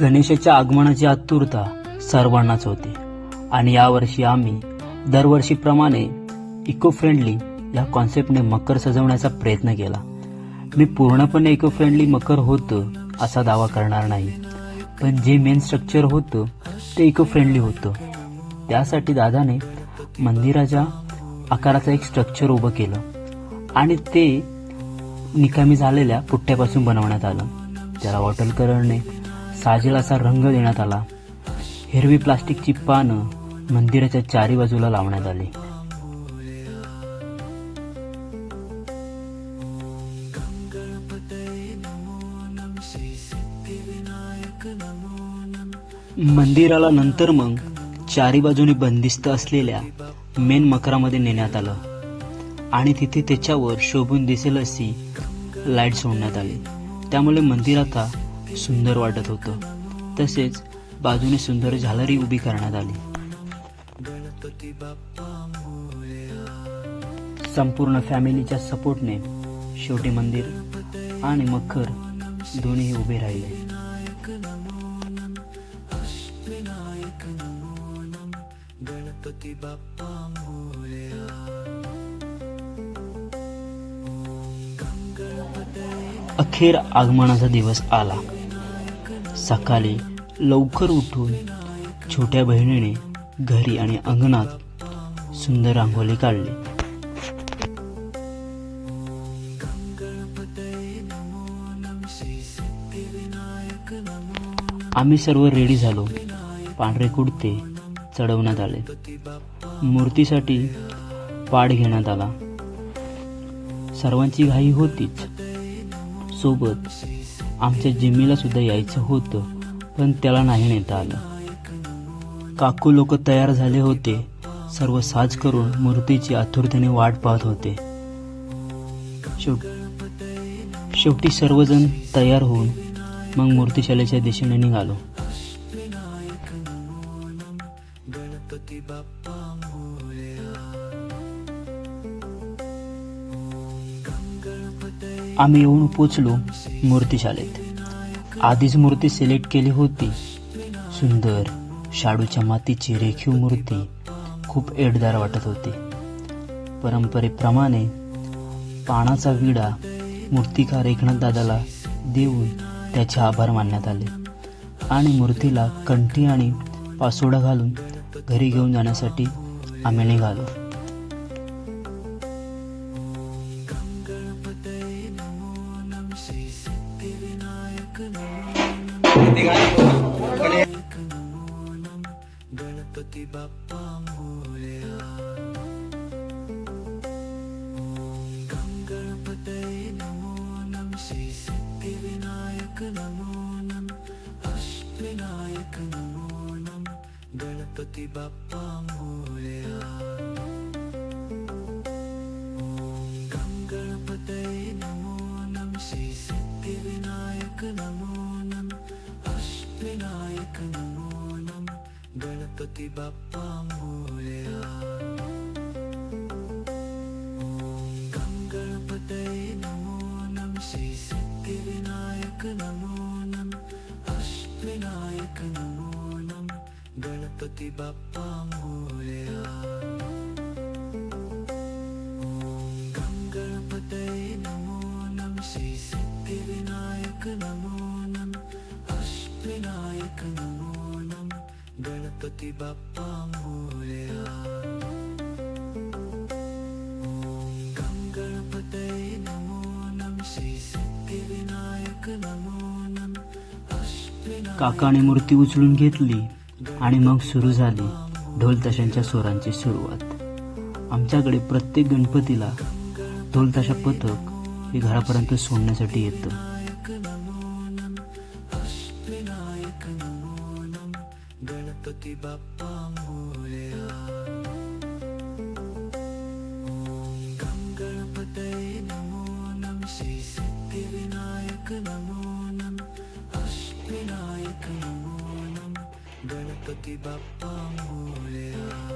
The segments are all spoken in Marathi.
गणेशाच्या आगमनाची आतुरता सर्वांनाच होती. आणि यावर्षी आम्ही दरवर्षीप्रमाणे इको फ्रेंडली या कॉन्सेप्टने मकर सजवण्याचा प्रयत्न केला. मी पूर्णपणे इको फ्रेंडली मकर होतं असा दावा करणार नाही. पण जे मेन स्ट्रक्चर होतं ते इको फ्रेंडली होतं. त्यासाठी दादाने मंदिराच्या आकाराचं एक स्ट्रक्चर उभं केलं. आणि ते निकामी झालेल्या पुठ्ठ्यापासून बनवण्यात आलं. त्याला वॉटर कलरने साजेल असा रंग देण्यात आला. हिरवी प्लास्टिकची पानं मंदिराच्या चारी बाजूला लावण्यात आली. मंदिराला नंतर मग चारी बाजूनी बंदिस्त असलेल्या मेन मकरामध्ये नेण्यात आलं. आणि तिथे त्याच्यावर शोभून दिसेल अशी लाइट सोडण्यात आली. त्यामुळे मंदिर आता सुंदर वाटत होतं. तसेच बाजूने सुंदर झालरी उभी करण्यात आली. संपूर्ण फॅमिलीच्या सपोर्टने शेवटी मंदिर आणि मखर दोन्ही उभे राहिले. अखेर आगमनाचा दिवस आला. सकाळी लवकर उठून छोट्या बहिणीने घरी आणि अंगणात सुंदर रांगोळी काढली. आम्ही सर्व रेडी झालो. पांढरे कुडते चढवण्यात आले. मूर्तीसाठी पाठ घेण्यात आला. सर्वांची घाई होतीच. सोबत आमच्या जिमीला सुद्धा यायचं होतं पण त्याला नाही नेता आलं. काकू लोक तयार झाले होते सर्व साज करून मूर्तीची आतुरतेने वाट पाहत होते. शेव- शेवटी सर्वजण तयार होऊन मग मूर्तीशालेच्या दिशेने निघालो. आम्ही येऊन पोचलो मूर्तीशालेत आधीच मूर्ती सिलेक्ट केली होती. सुंदर शाडूच्या मातीची रेखीव मूर्ती खूप एडदार वाटत होती. परंपरेप्रमाणे पानाचा विडा मूर्तिकार एकनाथ दादाला देऊन त्याचे आभार मानण्यात आले आणि मूर्तीला कंठी आणि पासोडा घालून घरी घेऊन जाण्यासाठी आम्ही निघालो. iba pang hulya Unggamgal patay namunam Sisitti vinayaka namunam Ashwinayaka namunam Ganapati Bappam hulya काकाने मूर्ती उचलून घेतली आणि मग सुरू झाली ढोल तशांच्या स्वरांची सुरुवात. आमच्याकडे प्रत्येक गणपतीला ढोल तशा पथक हे घरापर्यंत सोडण्यासाठी येतं. गणपती बाप yıkılan oğlum Aşk bina yıkılan oğlum Ganapati babam oğlum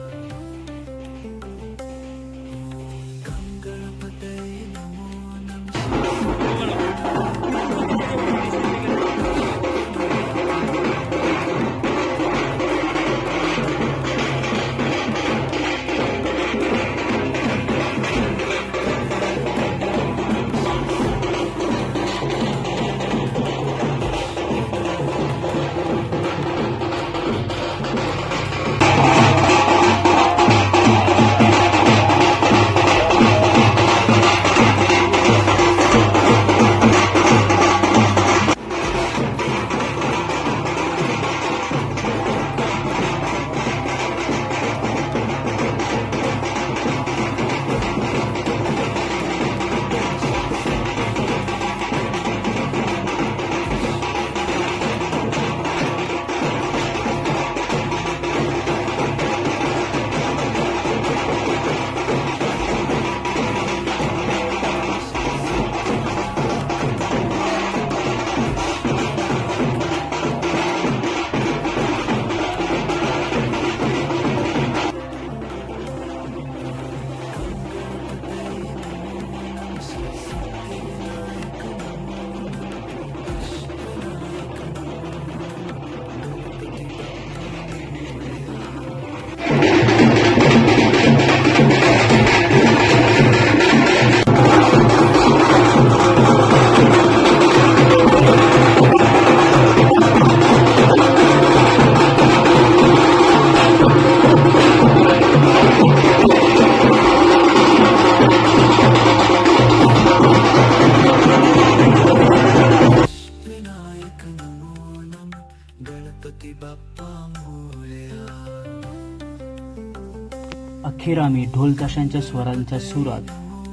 आम्ही स्वरांच्या सुरात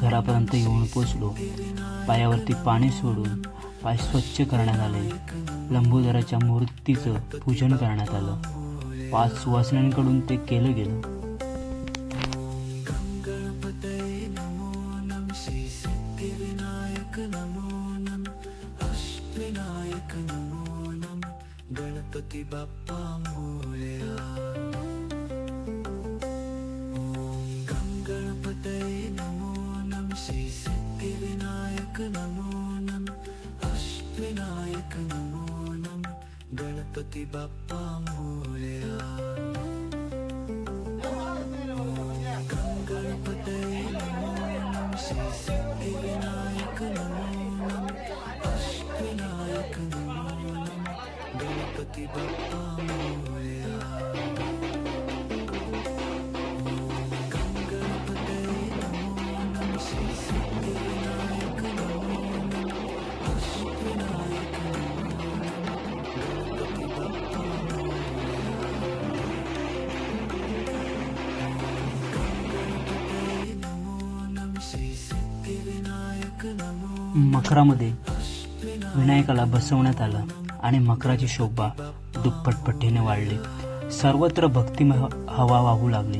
घरापर्यंत येऊन पोचलो. पायावरती पाणी सोडून पाय स्वच्छ करण्यात आले. लंबोदराच्या मूर्तीचं पूजन करण्यात आलं. पाच सुवासिनींकडून ते केलं गेलं. ಶ್ರೀಕಂಠೇ ನಮೋ ನಮ ಶ್ರೀ ಸಿದ್ಧಿ ವಿನಾಯಕ ನಮೋ ನಮ ಅಶ್ವಿನಾಯಕ ನಮೋ ನಮ ಗಣಪತಿ ಬಪ್ಪ ಮೋರ್ಯ ಗಣಪತೇ ನಮೋ ನಮ ಶ್ರೀ ಸಿದ್ಧಿ ವಿನಾಯಕ ನಮೋ ನಮ ಅಶ್ವಿನಾಯಕ ನಮೋ ನಮ ಗಣಪತಿ ಬಪ್ಪ मकरामध्ये विनायकाला बसवण्यात आलं आणि मकराची शोभा दुप्पट पट्टीने वाढली. सर्वत्र भक्तिमय हवा वाहू लागली.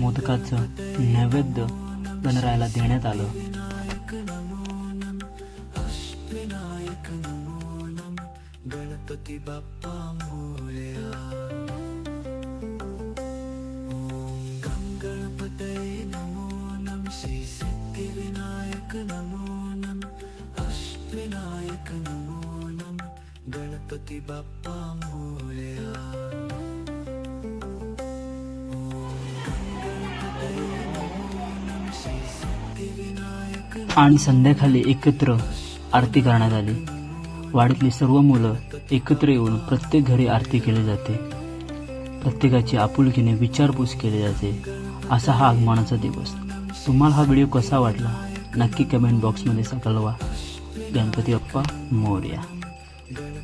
मोदकाचं नैवेद्य गणरायाला देण्यात आलं. आणि संध्याकाळी एकत्र आरती करण्यात आली. वाडीतली सर्व मुलं एकत्र येऊन प्रत्येक घरी आरती केली जाते. प्रत्येकाची आपुलकीने विचारपूस केली जाते. असा हा आगमनाचा दिवस. तुम्हाला हा व्हिडिओ कसा वाटला? नक्की कमेंट बॉक्समध्ये सकलवा गणपती